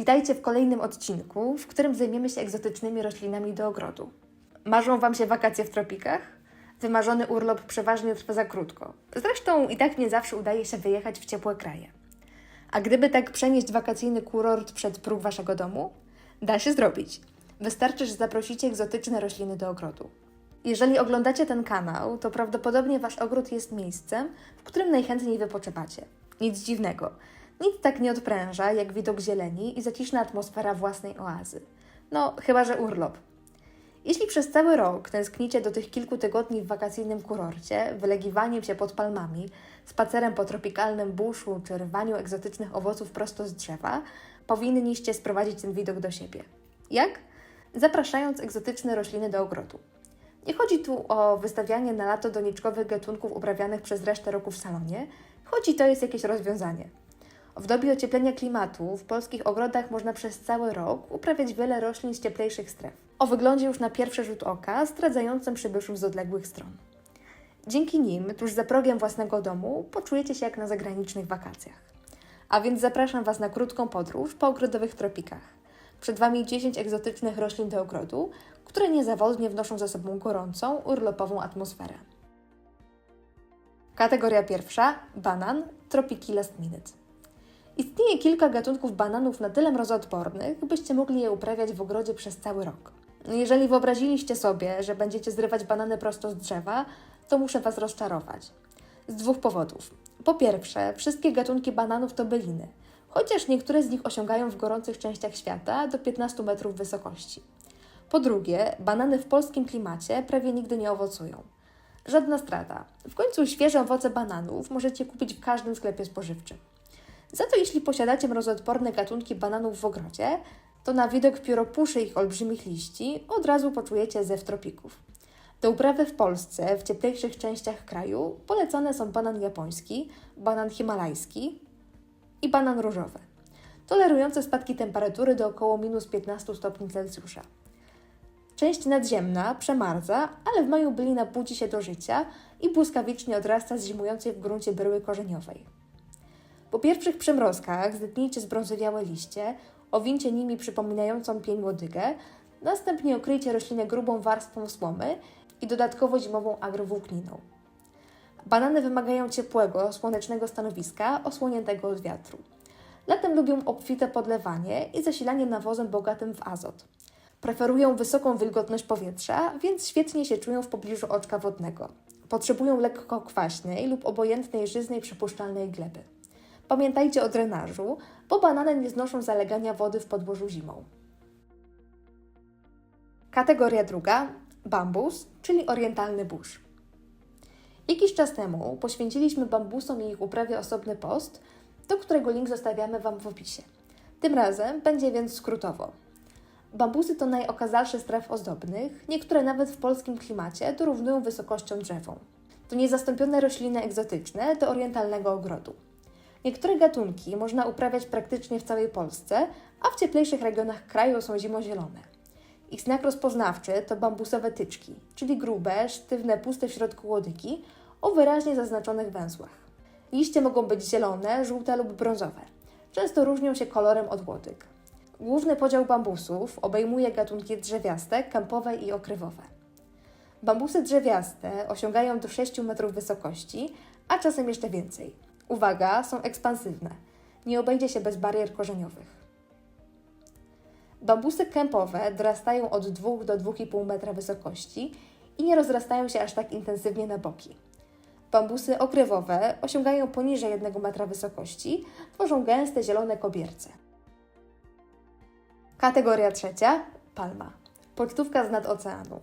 Witajcie w kolejnym odcinku, w którym zajmiemy się egzotycznymi roślinami do ogrodu. Marzą Wam się wakacje w tropikach? Wymarzony urlop przeważnie trwa za krótko. Zresztą i tak nie zawsze udaje się wyjechać w ciepłe kraje. A gdyby tak przenieść wakacyjny kurort przed próg Waszego domu? Da się zrobić. Wystarczy, że zaprosicie egzotyczne rośliny do ogrodu. Jeżeli oglądacie ten kanał, to prawdopodobnie Wasz ogród jest miejscem, w którym najchętniej wypoczywacie. Nic dziwnego. Nic tak nie odpręża, jak widok zieleni i zaciszna atmosfera własnej oazy. No, chyba że urlop. Jeśli przez cały rok tęsknicie do tych kilku tygodni w wakacyjnym kurorcie, wylegiwaniem się pod palmami, spacerem po tropikalnym buszu czy rwaniu egzotycznych owoców prosto z drzewa, powinniście sprowadzić ten widok do siebie. Jak? Zapraszając egzotyczne rośliny do ogrodu. Nie chodzi tu o wystawianie na lato doniczkowych gatunków uprawianych przez resztę roku w salonie, choć i to jest jakieś rozwiązanie. W dobie ocieplenia klimatu w polskich ogrodach można przez cały rok uprawiać wiele roślin z cieplejszych stref. O wyglądzie już na pierwszy rzut oka zdradzającym przybyszów z odległych stron. Dzięki nim, tuż za progiem własnego domu, poczujecie się jak na zagranicznych wakacjach. A więc zapraszam Was na krótką podróż po ogrodowych tropikach. Przed Wami 10 egzotycznych roślin do ogrodu, które niezawodnie wnoszą za sobą gorącą, urlopową atmosferę. Kategoria pierwsza banan Tropiki Last Minute. Istnieje kilka gatunków bananów na tyle mrozoodpornych, byście mogli je uprawiać w ogrodzie przez cały rok. Jeżeli wyobraziliście sobie, że będziecie zrywać banany prosto z drzewa, to muszę Was rozczarować. Z dwóch powodów. Po pierwsze, wszystkie gatunki bananów to byliny, chociaż niektóre z nich osiągają w gorących częściach świata do 15 metrów wysokości. Po drugie, banany w polskim klimacie prawie nigdy nie owocują. Żadna strata. W końcu świeże owoce bananów możecie kupić w każdym sklepie spożywczym. Za to jeśli posiadacie mrozoodporne gatunki bananów w ogrodzie, to na widok pióropuszy ich olbrzymich liści od razu poczujecie zew tropików. Do uprawy w Polsce, w cieplejszych częściach kraju, polecane są banan japoński, banan himalajski i banan różowy, tolerujące spadki temperatury do około minus 15 stopni Celsjusza. Część nadziemna przemarza, ale w maju bylina budzi się do życia i błyskawicznie odrasta z zimującej w gruncie bryły korzeniowej. Po pierwszych przymrozkach zdetnijcie zbrązowiałe liście, owincie nimi przypominającą pień łodygę, następnie okryjcie roślinę grubą warstwą słomy i dodatkowo zimową agrowłókniną. Banany wymagają ciepłego, słonecznego stanowiska, osłoniętego od wiatru. Latem lubią obfite podlewanie i zasilanie nawozem bogatym w azot. Preferują wysoką wilgotność powietrza, więc świetnie się czują w pobliżu oczka wodnego. Potrzebują lekko kwaśnej lub obojętnej żyznej przypuszczalnej gleby. Pamiętajcie o drenażu, bo banany nie znoszą zalegania wody w podłożu zimą. Kategoria druga bambus, czyli orientalny burz. Jakiś czas temu poświęciliśmy bambusom i ich uprawie osobny post, do którego link zostawiamy Wam w opisie. Tym razem będzie więc skrótowo. Bambusy to najokazalsze traw ozdobnych, niektóre nawet w polskim klimacie dorównują wysokością drzewą. To niezastąpione rośliny egzotyczne do orientalnego ogrodu. Niektóre gatunki można uprawiać praktycznie w całej Polsce, a w cieplejszych regionach kraju są zimozielone. Ich znak rozpoznawczy to bambusowe tyczki, czyli grube, sztywne, puste w środku łodygi o wyraźnie zaznaczonych węzłach. Liście mogą być zielone, żółte lub brązowe. Często różnią się kolorem od łodyg. Główny podział bambusów obejmuje gatunki drzewiaste, kępowe i okrywowe. Bambusy drzewiaste osiągają do 6 metrów wysokości, a czasem jeszcze więcej. Uwaga, są ekspansywne. Nie obejdzie się bez barier korzeniowych. Bambusy kępowe dorastają od 2 do 2,5 metra wysokości i nie rozrastają się aż tak intensywnie na boki. Bambusy okrywowe osiągają poniżej 1 metra wysokości, tworzą gęste zielone kobierce. Kategoria trzecia palma. Pocztówka z nad oceanu.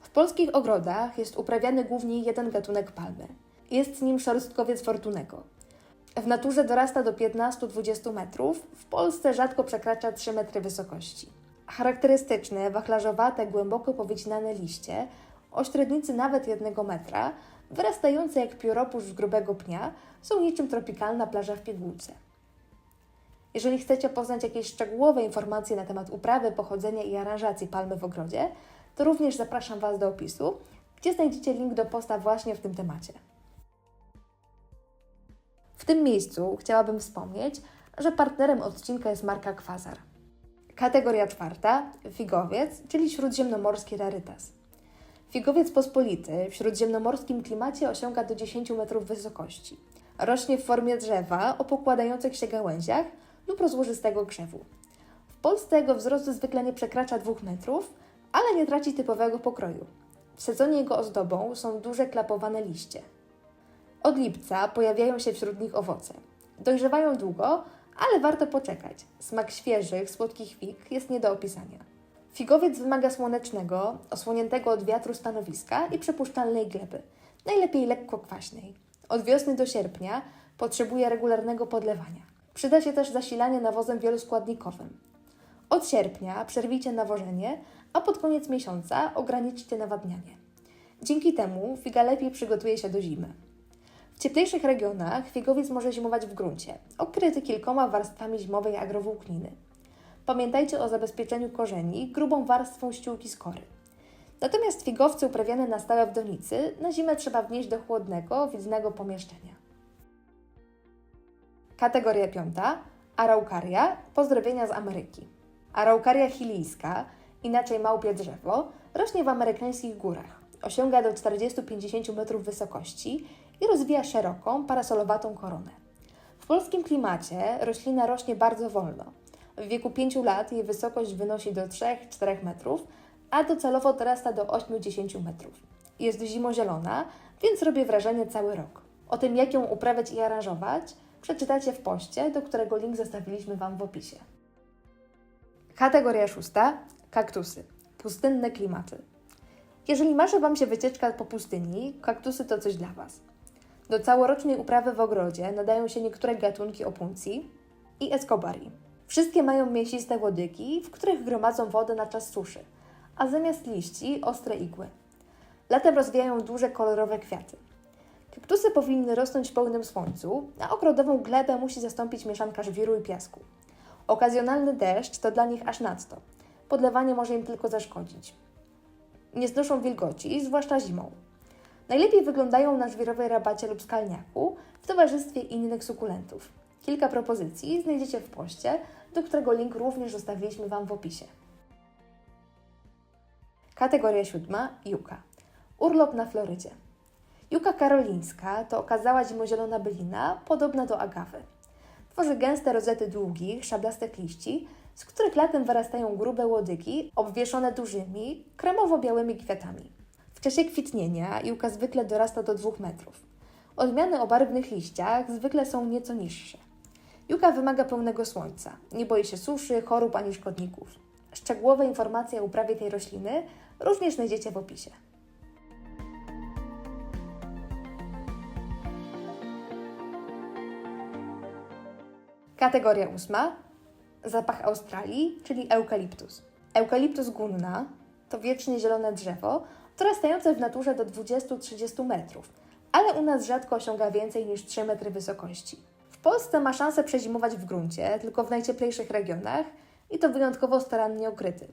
W polskich ogrodach jest uprawiany głównie jeden gatunek palmy. Jest nim szorstkowiec fortunego. W naturze dorasta do 15-20 metrów, w Polsce rzadko przekracza 3 metry wysokości. Charakterystyczne, wachlarzowate, głęboko powycinane liście, o średnicy nawet 1 metra, wyrastające jak pióropusz z grubego pnia, są niczym tropikalna plaża w pigułce. Jeżeli chcecie poznać jakieś szczegółowe informacje na temat uprawy, pochodzenia i aranżacji palmy w ogrodzie, to również zapraszam Was do opisu, gdzie znajdziecie link do posta właśnie w tym temacie. W tym miejscu chciałabym wspomnieć, że partnerem odcinka jest marka Kwazar. Kategoria czwarta figowiec, czyli śródziemnomorski rarytas. Figowiec pospolity w śródziemnomorskim klimacie osiąga do 10 metrów wysokości. Rośnie w formie drzewa o pokładających się gałęziach lub rozłożystego krzewu. W Polsce jego wzrost zwykle nie przekracza 2 metrów, ale nie traci typowego pokroju. W sezonie jego ozdobą są duże klapowane liście. Od lipca pojawiają się wśród nich owoce. Dojrzewają długo, ale warto poczekać. Smak świeżych, słodkich fig jest nie do opisania. Figowiec wymaga słonecznego, osłoniętego od wiatru stanowiska i przepuszczalnej gleby, najlepiej lekko kwaśnej. Od wiosny do sierpnia potrzebuje regularnego podlewania. Przyda się też zasilanie nawozem wieloskładnikowym. Od sierpnia przerwijcie nawożenie, a pod koniec miesiąca ograniczcie nawadnianie. Dzięki temu figa lepiej przygotuje się do zimy. W cieplejszych regionach figowiec może zimować w gruncie, okryty kilkoma warstwami zimowej agrowłókniny. Pamiętajcie o zabezpieczeniu korzeni grubą warstwą ściółki skory. Natomiast figowce uprawiane na stałe w donicy na zimę trzeba wnieść do chłodnego, widnego pomieszczenia. Kategoria piąta. Araukaria. Pozdrowienia z Ameryki. Araukaria chilijska, inaczej małpie drzewo, rośnie w amerykańskich górach. Osiąga do 40-50 metrów wysokości i rozwija szeroką, parasolowatą koronę. W polskim klimacie roślina rośnie bardzo wolno. W wieku 5 lat jej wysokość wynosi do 3-4 metrów, a docelowo dorasta do 8-10 metrów. Jest zimozielona, więc robi wrażenie cały rok. O tym, jak ją uprawiać i aranżować, przeczytacie w poście, do którego link zostawiliśmy Wam w opisie. Kategoria szósta. Kaktusy. Pustynne klimaty. Jeżeli marzy Wam się wycieczka po pustyni, kaktusy to coś dla Was. Do całorocznej uprawy w ogrodzie nadają się niektóre gatunki opuncji i escobarii. Wszystkie mają mięsiste łodygi, w których gromadzą wodę na czas suszy, a zamiast liści ostre igły. Latem rozwijają duże kolorowe kwiaty. Kaktusy powinny rosnąć w pełnym słońcu, a ogrodową glebę musi zastąpić mieszanka żwiru i piasku. Okazjonalny deszcz to dla nich aż nadto. Podlewanie może im tylko zaszkodzić. Nie znoszą wilgoci, zwłaszcza zimą. Najlepiej wyglądają na żwirowej rabacie lub skalniaku w towarzystwie innych sukulentów. Kilka propozycji znajdziecie w poście, do którego link również zostawiliśmy Wam w opisie. Kategoria siódma Juka. Urlop na Florydzie. Juka karolińska to okazała zimozielona bylina podobna do agawy. Tworzy gęste rozety długich, szablastych liści, z których latem wyrastają grube łodygi obwieszone dużymi, kremowo-białymi kwiatami. W czasie kwitnienia juka zwykle dorasta do 2 metrów. Odmiany o barwnych liściach zwykle są nieco niższe. Juka wymaga pełnego słońca, nie boi się suszy, chorób ani szkodników. Szczegółowe informacje o uprawie tej rośliny również znajdziecie w opisie. Kategoria ósma. Zapach Australii, czyli eukaliptus. Eukaliptus gunna to wiecznie zielone drzewo, dorastające w naturze do 20-30 metrów, ale u nas rzadko osiąga więcej niż 3 metry wysokości. W Polsce ma szansę przezimować w gruncie, tylko w najcieplejszych regionach i to wyjątkowo starannie ukryty.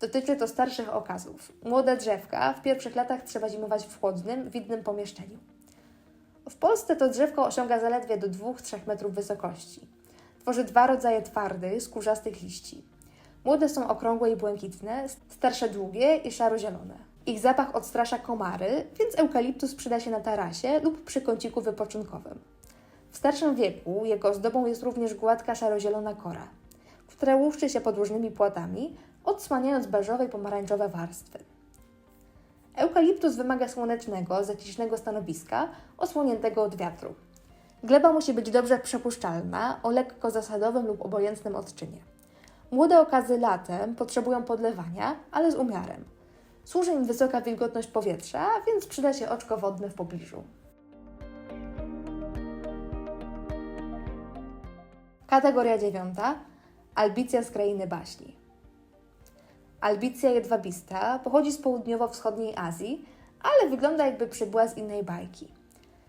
Dotyczy to starszych okazów. Młode drzewka w pierwszych latach trzeba zimować w chłodnym, widnym pomieszczeniu. W Polsce to drzewko osiąga zaledwie do 2-3 metrów wysokości. Tworzy dwa rodzaje twardych, skórzastych liści. Młode są okrągłe i błękitne, starsze długie i szaro-zielone. Ich zapach odstrasza komary, więc eukaliptus przyda się na tarasie lub przy kąciku wypoczynkowym. W starszym wieku jego ozdobą jest również gładka szaro-zielona kora, która łuszczy się podłużnymi płatami, odsłaniając beżowe i pomarańczowe warstwy. Eukaliptus wymaga słonecznego, zacisznego stanowiska, osłoniętego od wiatru. Gleba musi być dobrze przepuszczalna, o lekko zasadowym lub obojętnym odczynie. Młode okazy latem potrzebują podlewania, ale z umiarem. Służy im wysoka wilgotność powietrza, więc przyda się oczko wodne w pobliżu. Kategoria dziewiąta. Albicja z krainy baśni. Albicja jedwabista pochodzi z południowo-wschodniej Azji, ale wygląda jakby przybyła z innej bajki.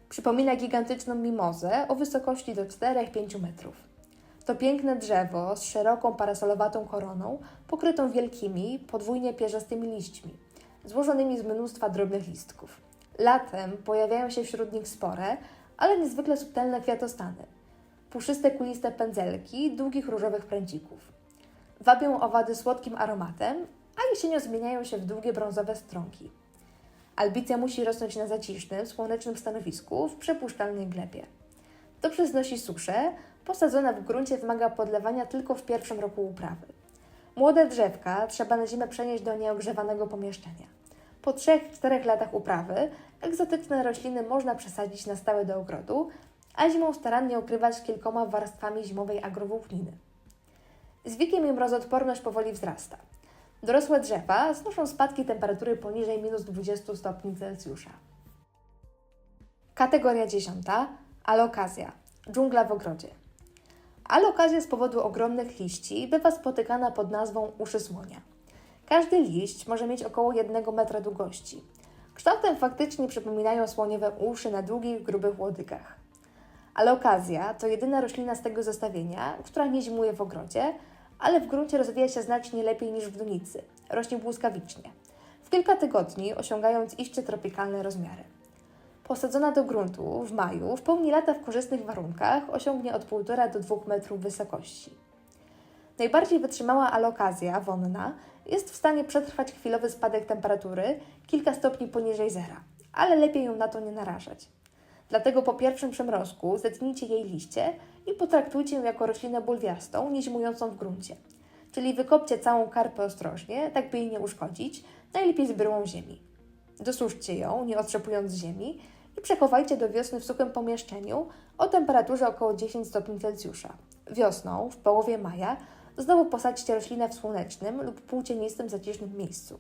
Przypomina gigantyczną mimozę o wysokości do 4-5 metrów. To piękne drzewo z szeroką parasolowatą koroną, pokrytą wielkimi, podwójnie pierzastymi liśćmi, złożonymi z mnóstwa drobnych listków. Latem pojawiają się wśród nich spore, ale niezwykle subtelne kwiatostany. puszyste kuliste pędzelki długich różowych pręcików. Wabią owady słodkim aromatem, a jesienią zmieniają się w długie brązowe strąki. Albicja musi rosnąć na zacisznym, słonecznym stanowisku w przepuszczalnej glebie. Dobrze znosi suszę, posadzona w gruncie wymaga podlewania tylko w pierwszym roku uprawy. Młode drzewka trzeba na zimę przenieść do nieogrzewanego pomieszczenia. Po 3-4 latach uprawy egzotyczne rośliny można przesadzić na stałe do ogrodu, a zimą starannie okrywać kilkoma warstwami zimowej agrowłókniny. Z wiekiem jej mrozoodporność powoli wzrasta. Dorosłe drzewa znoszą spadki temperatury poniżej minus 20 stopni Celsjusza. Kategoria dziesiąta. Alokazja. Dżungla w ogrodzie. Alokazja z powodu ogromnych liści bywa spotykana pod nazwą uszy słonia. Każdy liść może mieć około 1 metra długości. Kształtem faktycznie przypominają słoniowe uszy na długich, grubych łodygach. Alokazja to jedyna roślina z tego zestawienia, która nie zimuje w ogrodzie, ale w gruncie rozwija się znacznie lepiej niż w donicy. Rośnie błyskawicznie. W kilka tygodni osiągając iście tropikalne rozmiary. Posadzona do gruntu w maju, w pełni lata w korzystnych warunkach osiągnie od 1,5 do 2 metrów wysokości. Najbardziej wytrzymała alokazja wonna jest w stanie przetrwać chwilowy spadek temperatury kilka stopni poniżej zera, ale lepiej ją na to nie narażać. Dlatego po pierwszym przymrozku zetnijcie jej liście i potraktujcie ją jako roślinę bulwiastą, niezimującą w gruncie. Czyli wykopcie całą karpę ostrożnie, tak by jej nie uszkodzić, najlepiej z bryłą ziemi. Dosuszcie ją, nie otrzepując ziemi i przechowajcie do wiosny w suchym pomieszczeniu o temperaturze około 10 stopni Celsjusza. Wiosną, w połowie maja, znowu posadźcie roślinę w słonecznym lub półcienistym, zacisznym miejscu,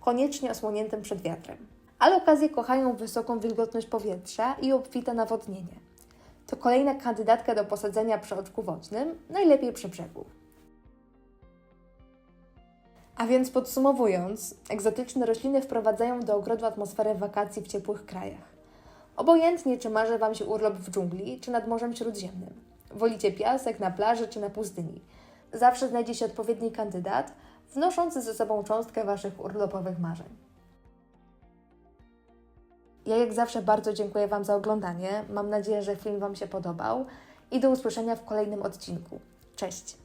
koniecznie osłoniętym przed wiatrem. Ale okazje kochają wysoką wilgotność powietrza i obfite nawodnienie. To kolejna kandydatka do posadzenia przy oczku wodnym, najlepiej przy brzegu. A więc podsumowując, egzotyczne rośliny wprowadzają do ogrodu atmosferę wakacji w ciepłych krajach. Obojętnie, czy marzy Wam się urlop w dżungli, czy nad Morzem Śródziemnym. Wolicie piasek na plaży, czy na pustyni. Zawsze znajdzie się odpowiedni kandydat, wnoszący ze sobą cząstkę Waszych urlopowych marzeń. Ja jak zawsze bardzo dziękuję Wam za oglądanie. Mam nadzieję, że film Wam się podobał i do usłyszenia w kolejnym odcinku. Cześć!